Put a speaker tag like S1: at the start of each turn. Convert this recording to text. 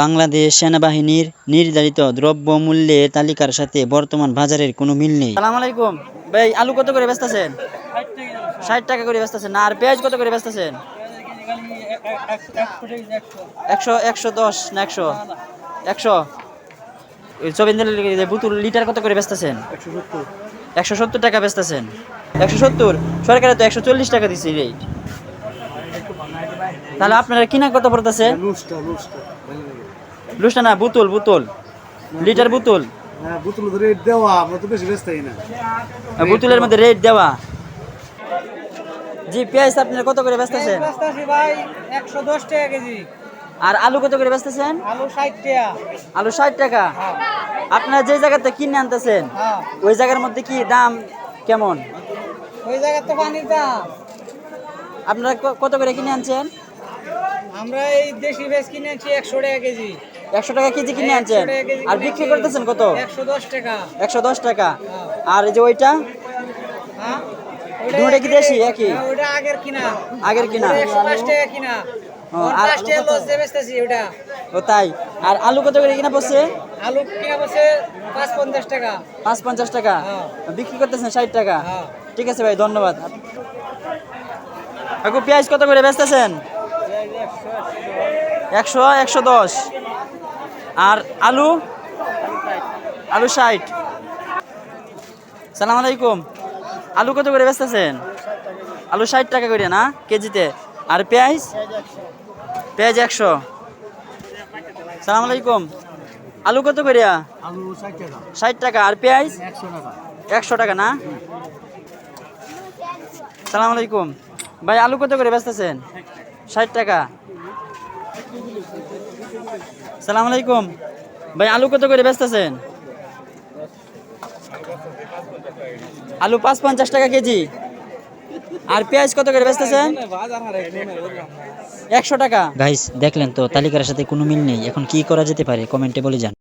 S1: বাংলাদেশ সেনাবাহিনীর নির্ধারিত দ্রব্যমূল্যের তালিকার সাথে বর্তমান বাজারের কোনো মিল নেই। সালাম আলাইকুম। ভাই, আলু কত করে বেচতেছেন? ষাট টাকা করে বেচতেছেন। আর পেঁয়াজ কত করে বেচতেছেন? একশো একশো দশ না একশো? একশো? চবিন্দ্র বুতুল লিটার কত করে বেচতেছেন? একশো সত্তর টাকা বেচতেছেন। একশো সত্তর? সরকারে তো একশো চল্লিশ টাকা দিচ্ছে রেট তাহলে আপনারা কিনা কত পড়তেছে?
S2: লুসটা
S1: না বুতুল বুতুল। লিটার
S2: হ্যাঁ বোতল রেট দেওয়া আমরা তো বেশি ব্যস্ত না।
S1: বুতুলের মধ্যে রেট দেওয়া। জি পেঁয়াজ আপনারা কত করে বেচতেছেন
S3: বেচতেছি ভাই একশো দশ টাকা কেজি।
S1: আর আলু কত করে বেচতেছেন
S3: আলু ষাট টাকা।
S1: আলু ষাট টাকা। আপনারা যে জায়গাতে কিনে আনতেছেন
S3: হ্যাঁ।
S1: ওই জায়গার মধ্যে কি দাম কেমন?
S3: ওই জায়গার তো পানির দাম।
S1: আপনারা কত করে কিনে আনছেন?
S3: আমরা এই দেশি ভেজ কিনে আনছি একশো টাকা কেজি।
S1: একশো টাকা কেজি কিনে আনছেন? আর বিক্রি করতেছেন কত?
S3: একশো দশ টাকা।
S1: একশো দশ টাকা। আর এই যে ওইটা?
S3: হ্যাঁ?
S1: দুটোটা কি দেশি? একই?
S3: হ্যাঁ, ওটা আগের কিনা।
S1: আগের কিনা?
S3: একশো পাঁচ টাকা কিনা।
S1: আর
S3: ওটা
S1: ও তাই। আর আলু কত করে কিনা পড়ছে
S3: আলু কিনা বসে পাঁচ পঞ্চাশ টাকা।
S1: পাঁচ পঞ্চাশ টাকা?
S3: হ্যাঁ।
S1: বিক্রি করতেছেন ষাট টাকা?
S3: হ্যাঁ।
S1: ঠিক আছে ভাই ধন্যবাদ। কাকু পেঁয়াজ কত করে বেচতেছেন? একশো একশো দশ। আর আলু? আলু ষাট। সালাম আলাইকুম। আলু কত করে বেচতেছেন? আলু ষাট টাকা করে না কেজিতে? আর পেঁয়াজ? পেঁয়াজ একশো। সালাম আলাইকুম। আলু কত করিয়া ষাট টাকা। আর পেঁয়াজ?
S2: একশো টাকা।
S1: একশো টাকা না? সালাম আলাইকুম। ভাই আলু কত করে বেচতেছেন? ষাট টাকা। সালাম আলাইকুম। ভাই, আলু কত করে বেচতেছেন? আলু পাঁচ পঞ্চাশ টাকা কেজি। আর পেঁয়াজ কত করে বেচতেছেন? একশো টাকা। গাইস দেখলেন তো, তালিকার সাথে কোনো মিল নেই। এখন কি করা যেতে পারে? কমেন্টে বলে যান